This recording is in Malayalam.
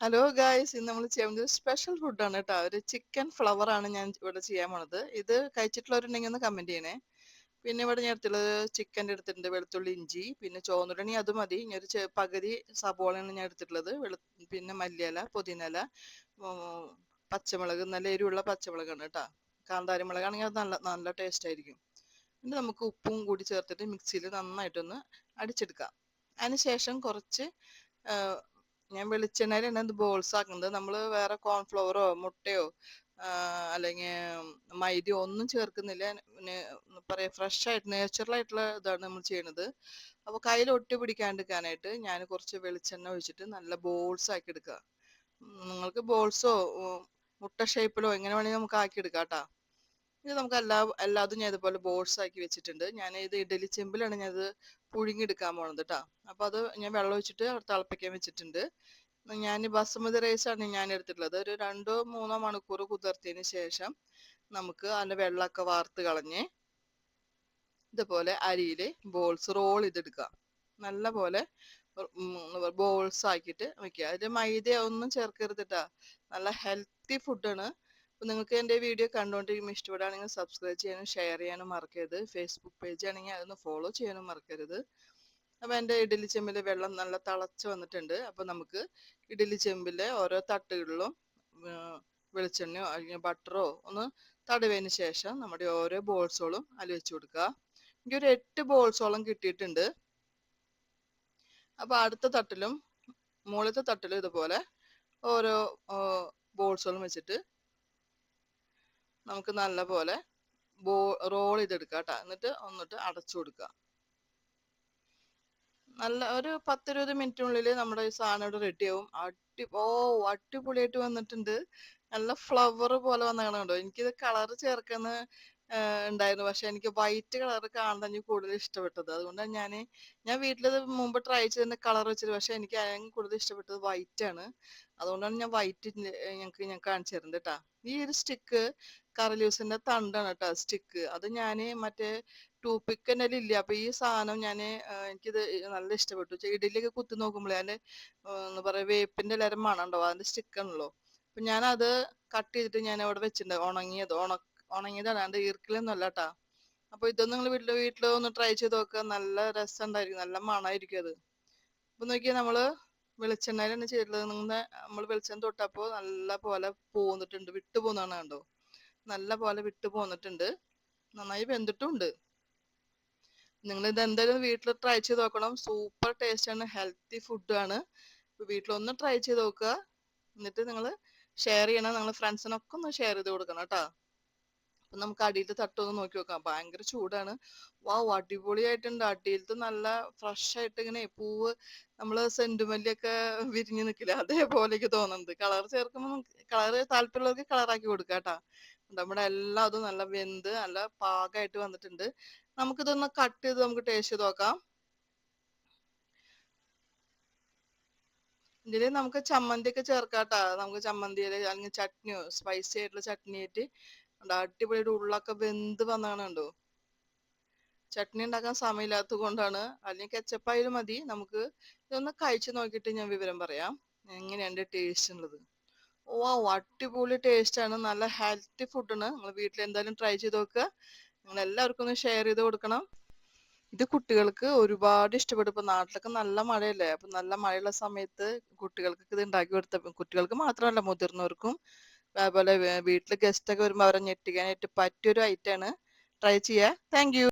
ഹലോ ഗായ്സ് ഇന്ന് നമ്മൾ ചെയ്യാൻ പോകുന്നത് സ്പെഷ്യൽ ഫുഡാണ് കേട്ടോ. ഒരു ചിക്കൻ ഫ്ലവർ ആണ് ഞാൻ ഇവിടെ ചെയ്യാൻ പോണത്. ഇത് കഴിച്ചിട്ടുള്ളവരുണ്ടെങ്കിൽ ഒന്ന് കമന്റ് ചെയ്യണേ. പിന്നെ ഇവിടെ ഞാൻ എടുത്തുള്ളത് ചിക്കന്റെ എടുത്തിട്ടുണ്ട് വെളുത്തുള്ളി ഇഞ്ചി പിന്നെ ചോന്നുള്ളി അത് മതി. ഇനി ഒരു പകുതി സബോളയാണ് ഞാൻ എടുത്തിട്ടുള്ളത്. വെളു പിന്നെ മല്ലിയില പുതിനല പച്ചമുളക് നല്ല എരിവുള്ള പച്ചമുളകാണ് കേട്ടോ. കാന്താരി മുളകാണെങ്കിൽ അത് നല്ല നല്ല ടേസ്റ്റ് ആയിരിക്കും. പിന്നെ നമുക്ക് ഉപ്പും കൂടി ചേർത്തിട്ട് മിക്സിയിൽ നന്നായിട്ടൊന്ന് അടിച്ചെടുക്കാം. അതിനുശേഷം കുറച്ച് ഞാൻ വെളിച്ചെണ്ണയിലാണ് ഇത് ബോൾസ് ആക്കുന്നത്. നമ്മൾ വേറെ കോൺഫ്ലവറോ മുട്ടയോ അല്ലെങ്കിൽ മൈദയോ ഒന്നും ചേർക്കുന്നില്ല. പറയാ ഫ്രഷ് ആയിട്ട് നാച്ചുറൽ ആയിട്ടുള്ള ഇതാണ് നമ്മൾ ചെയ്യുന്നത് അപ്പോൾ കയ്യിൽ ഒട്ടി പിടിക്കാണ്ടിരിക്കാനായിട്ട് ഞാൻ കുറച്ച് വെളിച്ചെണ്ണ ഒഴിച്ചിട്ട് നല്ല ബോൾസ് ആക്കി എടുക്കുക. നിങ്ങൾക്ക് ബോൾസോ മുട്ട ഷേപ്പിലോ എങ്ങനെ വേണമെങ്കിലും നമുക്ക് ആക്കി എടുക്കാം കേട്ടോ. ഇത് നമുക്ക് എല്ലാ എല്ലാതും ഞാൻ ഇതുപോലെ ബോൾസ് ആക്കി വെച്ചിട്ടുണ്ട്. ഞാൻ ഇത് ഇഡലി ചെമ്പിലാണ് ഞാൻ ഇത് പുഴുങ്ങിയെടുക്കാൻ പോണത് കേട്ടോ അപ്പൊ അത് ഞാൻ വെള്ളം ഒഴിച്ചിട്ട് തിളപ്പിക്കാൻ വെച്ചിട്ടുണ്ട്. ഞാൻ ബസുമതി ആണ് ഞാൻ എടുത്തിട്ടുള്ളത്. ഒരു രണ്ടോ മൂന്നോ മണിക്കൂർ കുതിർത്തിന് ശേഷം നമുക്ക് അതിന്റെ വെള്ളമൊക്കെ വാർത്ത് കളഞ്ഞ് ഇതുപോലെ അരിയിൽ ബോൾസ് റോൾ ചെയ്തെടുക്കുക. നല്ല പോലെ ബോൾസ് ആക്കിയിട്ട് വെക്കുക. അതിൽ മൈദ ഒന്നും ചേർക്കരുതിട്ടാ നല്ല ഹെൽത്തി ഫുഡാണ് അപ്പോൾ നിങ്ങൾക്ക് എന്റെ വീഡിയോ കണ്ടുകൊണ്ടിരിക്കുമ്പോൾ ഇഷ്ടപ്പെടുകയാണെങ്കിൽ സബ്സ്ക്രൈബ് ചെയ്യാനും ഷെയർ ചെയ്യാനും മറക്കരുത്. ഫേസ്ബുക്ക് പേജ് ആണെങ്കിൽ അതൊന്ന് ഫോളോ ചെയ്യാനും മറക്കരുത്. അപ്പോൾ എന്റെ ഇഡലി ചെമ്പിലെ വെള്ളം നല്ല തിളച്ച് വന്നിട്ടുണ്ട്. അപ്പോൾ നമുക്ക് ഇഡലി ചെമ്പിലെ ഓരോ തട്ടുകളിലും വെളിച്ചെണ്ണയോ അല്ലെങ്കിൽ ബട്ടറോ ഒന്ന് തടവിയതിന് ശേഷം നമ്മുടെ ഓരോ ബോൾസുകളും അതിൽ വെച്ച് കൊടുക്കുക. എനിക്ക് ഒരു എട്ട് ബോൾസോളം കിട്ടിയിട്ടുണ്ട്. അപ്പോൾ അടുത്ത തട്ടിലും മുകളിലത്തെ തട്ടിലും ഇതുപോലെ ഓരോ ബോൾസോളും വെച്ചിട്ട് നമുക്ക് നല്ല പോലെ ബോ റോൾ ചെയ്തെടുക്കുക കേട്ടോ. എന്നിട്ട് ഒന്നിട്ട് അടച്ചു കൊടുക്കുക നല്ല ഒരു പത്തിരുപത് മിനിറ്റിനുള്ളിൽ നമ്മുടെ ഈ സാധനം ഇവിടെ റെഡിയാവും അടി ഓ അടിപൊളിയായിട്ട് വന്നിട്ടുണ്ട്. നല്ല ഫ്ലവർ പോലെ വന്നതാണ് കണ്ടോ? എനിക്കിത് കളർ ചേർക്കുന്ന ഉണ്ടായിരുന്നു. പക്ഷെ എനിക്ക് വൈറ്റ് കളർ കാണാൻ എനിക്ക് കൂടുതൽ ഇഷ്ടപ്പെട്ടത്. അതുകൊണ്ടാണ് ഞാൻ ഞാൻ വീട്ടിലത് മുമ്പ് ട്രൈ ചെയ്തതിന്റെ കളർ വെച്ചത് പക്ഷെ എനിക്ക് അതിന് കൂടുതൽ ഇഷ്ടപ്പെട്ടത് വൈറ്റ് ആണ്. അതുകൊണ്ടാണ് ഞാൻ വൈറ്റ് ഞങ്ങൾക്ക് ഞാൻ കാണിച്ചു തരുന്നത് കേട്ടോ. ഈ ഒരു സ്റ്റിക്ക് കറലൂസിന്റെ തണ്ടാണ് കേട്ടോ സ്റ്റിക്ക് അത് ഞാൻ മറ്റേ ടൂപ്പിക്ക് തന്നെ ഇല്ല? അപ്പൊ ഈ സാധനം ഞാൻ എനിക്കിത് നല്ല ഇഷ്ടപ്പെട്ടു. ഇഡലിയൊക്കെ കുത്തി നോക്കുമ്പോഴേ അതിന്റെ എന്താ പറയാ വേപ്പിന്റെ എല്ലാവരും മണമുണ്ടോ അതിന്റെ സ്റ്റിക്കാണല്ലോ അപ്പൊ ഞാൻ അത് കട്ട് ചെയ്തിട്ട് ഞാൻ അവിടെ വെച്ചിട്ടുണ്ട് ഉണങ്ങിയത്. ഉണ ഉണങ്ങിയതാണ്. അതിന്റെ ഈർക്കിലൊന്നും അല്ല കേട്ടാ. അപ്പൊ ഇതൊന്നും നിങ്ങൾ വീട്ടിൽ വീട്ടിൽ ഒന്ന് ട്രൈ ചെയ്ത് നോക്കുക നല്ല രസം ഉണ്ടായിരിക്കും നല്ല മണമായിരിക്കും അത്. അപ്പൊ നോക്കിയാൽ നമ്മൾ വെളിച്ചെണ്ണയിലാണ് ചെയ്തിട്ടുള്ളത്. നിങ്ങൾ നമ്മൾ വെളിച്ചെണ്ണ തൊട്ടപ്പോ നല്ല പോലെ പോന്നിട്ടുണ്ട്. വിട്ടു പോകുന്നതാണ് കണ്ടോ? നല്ല പോലെ വിട്ടു പോന്നിട്ടുണ്ട്. നന്നായി വെന്തിട്ടുണ്ട്. നിങ്ങൾ ഇത് എന്തായാലും വീട്ടിൽ ട്രൈ ചെയ്ത് നോക്കണം. സൂപ്പർ ടേസ്റ്റ് ആണ്. ഹെൽത്തി ഫുഡാണ് വീട്ടിലൊന്ന് ട്രൈ ചെയ്ത് നോക്കുക. എന്നിട്ട് നിങ്ങൾ ഷെയർ ചെയ്യണം. നിങ്ങൾ ഫ്രണ്ട്സിനൊക്കെ ഒന്ന് ഷെയർ ചെയ്ത് കൊടുക്കണം കേട്ടോ. അപ്പം നമുക്ക് അടിയിലത്തെ തട്ടൊന്ന് നോക്കി നോക്കാം. ഭയങ്കര ചൂടാണ്. വാവ് അടിപൊളിയായിട്ടുണ്ട്. അടിയിലത്തെ നല്ല ഫ്രഷ് ആയിട്ട് ഇങ്ങനെ പൂവ് നമ്മൾ സെന്റുമല്ലിയൊക്കെ വിരിഞ്ഞു നിൽക്കില്ല അതേപോലെ എനിക്ക് തോന്നുന്നുണ്ട് കളർ ചേർക്കുമ്പോൾ കളർ താല്പര്യമുള്ളവർക്ക് കളറാക്കി കൊടുക്കാം കേട്ടാ. നമ്മുടെ എല്ലാം അതും നല്ല വെന്ത് നല്ല പാകമായിട്ട് വന്നിട്ടുണ്ട്. നമുക്കിതൊന്ന് കട്ട് ചെയ്ത് നമുക്ക് ടേസ്റ്റ് ചെയ്ത് നോക്കാം. ഇതിൽ നമുക്ക് ചമ്മന്തി ഒക്കെ ചേർക്കാട്ടാ. നമുക്ക് ചമ്മന്തിയിൽ അല്ലെങ്കിൽ ചട്നിയോ സ്പൈസി ആയിട്ടുള്ള ചട്നി ആയിട്ട് ഒരു അടിപൊളിയായിട്ട് ഉള്ളൊക്കെ വെന്ത് വന്നാണ് കണ്ടോ. ചട്നി ഉണ്ടാക്കാൻ സമയമില്ലാത്തത് കൊണ്ടാണ്. അല്ലെങ്കിൽ കെച്ചപ്പായാലും മതി. നമുക്ക് ഇതൊന്ന് കഴിച്ചു നോക്കിയിട്ട് ഞാൻ വിവരം പറയാം. എങ്ങനെയാണ് ടേസ്റ്റ് ഉള്ളത്? ഓ അടിപൊളി ടേസ്റ്റ് ആണ്. നല്ല ഹെൽത്തി ഫുഡാണ് നിങ്ങൾ വീട്ടിൽ എന്തായാലും ട്രൈ ചെയ്ത് നോക്കുക നിങ്ങൾ എല്ലാവർക്കും ഒന്ന് ഷെയർ ചെയ്ത് കൊടുക്കണം. ഇത് കുട്ടികൾക്ക് ഒരുപാട് ഇഷ്ടപ്പെടും. ഇപ്പൊ നാട്ടിലൊക്കെ നല്ല മഴയല്ലേ? അപ്പൊ നല്ല മഴയുള്ള സമയത്ത് കുട്ടികൾക്ക് ഇത് ഉണ്ടാക്കി കൊടുത്ത കുട്ടികൾക്ക് മാത്രമല്ല മുതിർന്നവർക്കും. അതുപോലെ വീട്ടിൽ ഗസ്റ്റ് ഒക്കെ വരുമ്പോൾ അവരെ ഞെട്ടിക്കാനായിട്ട് പറ്റിയൊരു ഐറ്റം ആണ്. ട്രൈ ചെയ്യുക താങ്ക്